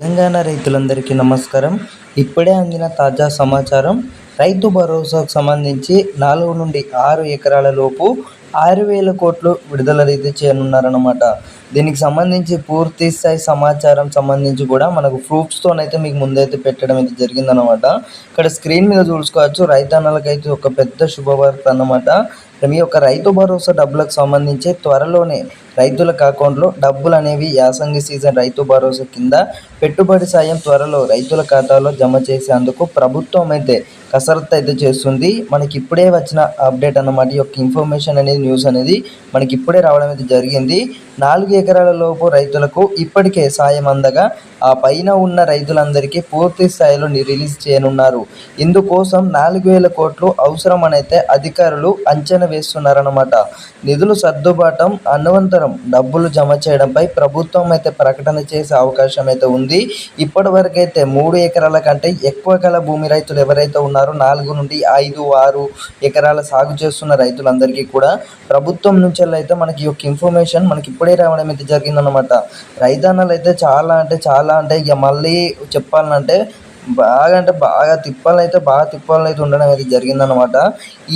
తెలంగాణ రైతులందరికీ నమస్కారం. ఇప్పుడే అందిన తాజా సమాచారం రైతు భరోసాకు సంబంధించి నాలుగు నుండి ఆరు ఎకరాల లోపు ఆరు వేల కోట్లు విడుదల అయితే దీనికి సంబంధించి పూర్తి స్థాయి సమాచారం సంబంధించి కూడా మనకు ప్రూఫ్స్తోనైతే మీకు ముందైతే పెట్టడం అయితే జరిగిందనమాట ఇక్కడ స్క్రీన్ మీద చూసుకోవచ్చు రైతన్నలకైతే ఒక పెద్ద శుభవార్త అన్నమాట. మీ యొక్క రైతు భరోసా డబ్బులకు సంబంధించి త్వరలోనే రైతులకు అకౌంట్లో డబ్బులు అనేవి యాసంగి సీజన్ రైతు భరోసా కింద పెట్టుబడి సాయం త్వరలో రైతుల ఖాతాలో జమ చేసేందుకు ప్రభుత్వం అయితే కసరత్తు అయితే చేస్తుంది. మనకి ఇప్పుడే వచ్చిన అప్డేట్ అన్నమాట. ఈ యొక్క ఇన్ఫర్మేషన్ అనేది న్యూస్ అనేది మనకి ఇప్పుడే రావడం అయితే జరిగింది. నాలుగు ఎకరాల లోపు రైతులకు ఇప్పటికే సాయం అందగా ఆ పైన ఉన్న రైతులందరికీ పూర్తి స్థాయిలో రిలీజ్ చేయనున్నారు. ఇందుకోసం నాలుగు వేల కోట్లు అవసరమనైతే అధికారులు అంచనా వేస్తున్నారన్నమాట. నిధులు సర్దుబాటం ప్రకారం డబ్బులు జమ చేయడంపై ప్రభుత్వం అయితే ప్రకటన చేసే అవకాశం అయితే ఉంది. ఇప్పటి వరకు అయితే మూడు ఎకరాల కంటే ఎక్కువ గల భూమి రైతులు ఎవరైతే ఉన్నారో నాలుగు నుండి ఐదు ఆరు ఎకరాల సాగు చేస్తున్న రైతులందరికీ కూడా ప్రభుత్వం నుంచి అయితే మనకి ఈ యొక్క ఇన్ఫర్మేషన్ మనకి ఇప్పుడే రావడం అయితే జరిగిందనమాట రైతన్నలు అయితే చాలా అంటే చాలా అంటే ఇక మళ్ళీ చెప్పాలంటే బాగా అంటే బాగా తిప్పాలని అయితే బాగా తిప్పాలని అయితే ఉండడం అనేది జరిగిందనమాట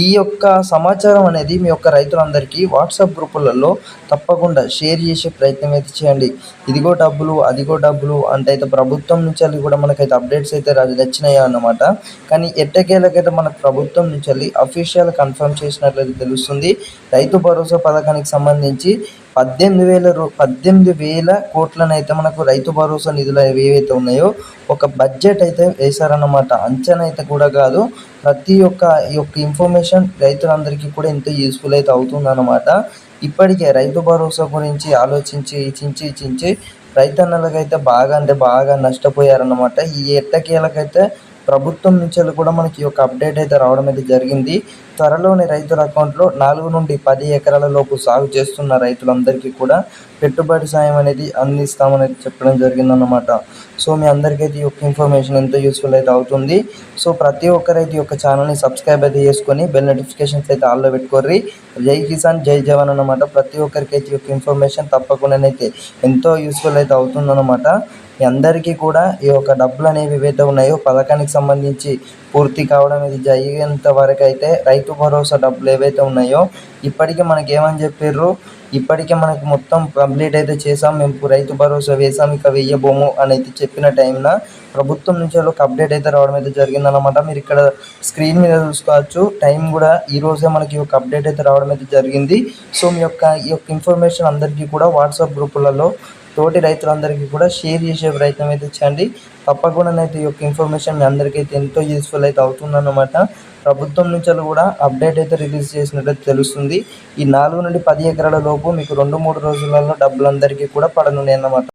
ఈ యొక్క సమాచారం అనేది మీ యొక్క రైతులందరికీ వాట్సాప్ గ్రూపులలో తప్పకుండా షేర్ చేసే ప్రయత్నం అయితే చేయండి. ఇదిగో డబ్బులు అదిగో డబ్బులు అంటే అయితే ప్రభుత్వం నుంచి వెళ్ళి కూడా మనకైతే అప్డేట్స్ అయితే వచ్చినాయి అన్నమాట. కానీ ఎట్టకేలకైతే మన ప్రభుత్వం నుంచి వెళ్ళి అఫీషియల్ కన్ఫర్మ్ చేసినట్లయితే తెలుస్తుంది. రైతు భరోసా పథకానికి సంబంధించి పద్దెనిమిది వేల రూ పద్దెనిమిది వేల కోట్లను అయితే మనకు రైతు భరోసా నిధులు ఏవైతే ఉన్నాయో ఒక బడ్జెట్ అయితే వేశారన్నమాట. అంచనా అయితే కూడా కాదు ప్రతి ఒక్క ఈ యొక్క ఇన్ఫర్మేషన్ రైతులందరికీ కూడా ఎంతో యూస్ఫుల్ అయితే అవుతుందన్నమాట. ఇప్పటికే రైతు భరోసా గురించి ఆలోచించి ఇచ్చించి ఇచ్చించి రైతన్నలకైతే బాగా అంటే బాగా నష్టపోయారన్నమాట. ఈ ఎట్టకేలకైతే ప్రభుత్వం నుంచి కూడా మనకి ఈ యొక్క అప్డేట్ అయితే రావడం అయితే జరిగింది. త్వరలోనే రైతుల అకౌంట్లో నాలుగు నుండి పది ఎకరాల లోపు సాగు చేస్తున్న రైతులందరికీ కూడా పెట్టుబడి సాయం అనేది అందిస్తామని చెప్పడం జరిగిందన్నమాట. సో మీ అందరికైతే ఈ యొక్క ఇన్ఫర్మేషన్ ఎంతో యూస్ఫుల్ అయితే అవుతుంది. సో ప్రతి ఒక్కరైతే ఈ యొక్క ఛానల్ని సబ్స్క్రైబ్ అయితే చేసుకొని బెల్ నోటిఫికేషన్స్ అయితే ఆల్లో పెట్టుకోర్రి. జై కిసాన్ జై జవాన్ అనమాట ప్రతి ఒక్కరికైతే ఈ యొక్క ఇన్ఫర్మేషన్ తప్పకుండానైతే ఎంతో యూస్ఫుల్ అయితే అవుతుందన్నమాట. మీ అందరికీ కూడా ఈ యొక్క డబ్బులు అనేవి ఏవైతే ఉన్నాయో పథకానికి సంబంధించి పూర్తి కావడం ఇది జరిగేంత వరకు అయితే రైతు రైతు భరోసా డబ్బులు ఏవైతే ఉన్నాయో ఇప్పటికే మనకి ఏమని చెప్పారు ఇప్పటికే మనకి మొత్తం కంప్లీట్ అయితే చేసాం మేము రైతు భరోసా వేసాం ఇక వేయబోము అని అయితే చెప్పిన టైంన ప్రభుత్వం నుంచి ఒక అప్డేట్ అయితే రావడం అయితే జరిగిందనమాట మీరు ఇక్కడ స్క్రీన్ మీద చూసుకోవచ్చు. టైం కూడా ఈ రోజే మనకి ఒక అప్డేట్ అయితే రావడం అయితే జరిగింది. సో మీ యొక్క ఈ యొక్క ఇన్ఫర్మేషన్ అందరికీ కూడా వాట్సాప్ గ్రూపులలో తోటి రైతులందరికీ కూడా షేర్ చేసే ప్రయత్నం అయితే చేయండి. తప్పకుండానైతే ఈ యొక్క ఇన్ఫర్మేషన్ మీ అందరికైతే ఎంతో యూస్ఫుల్ అయితే అవుతుందన్నమాట. ప్రభుత్వం నుంచి కూడా అప్డేట్ అయితే రిలీజ్ చేసినట్టు తెలుస్తుంది. ఈ నాలుగు నుండి పది ఎకరాల లోపు మీకు రెండు మూడు రోజులలో డబ్బులందరికీ కూడా పడనున్నాయి అన్నమాట.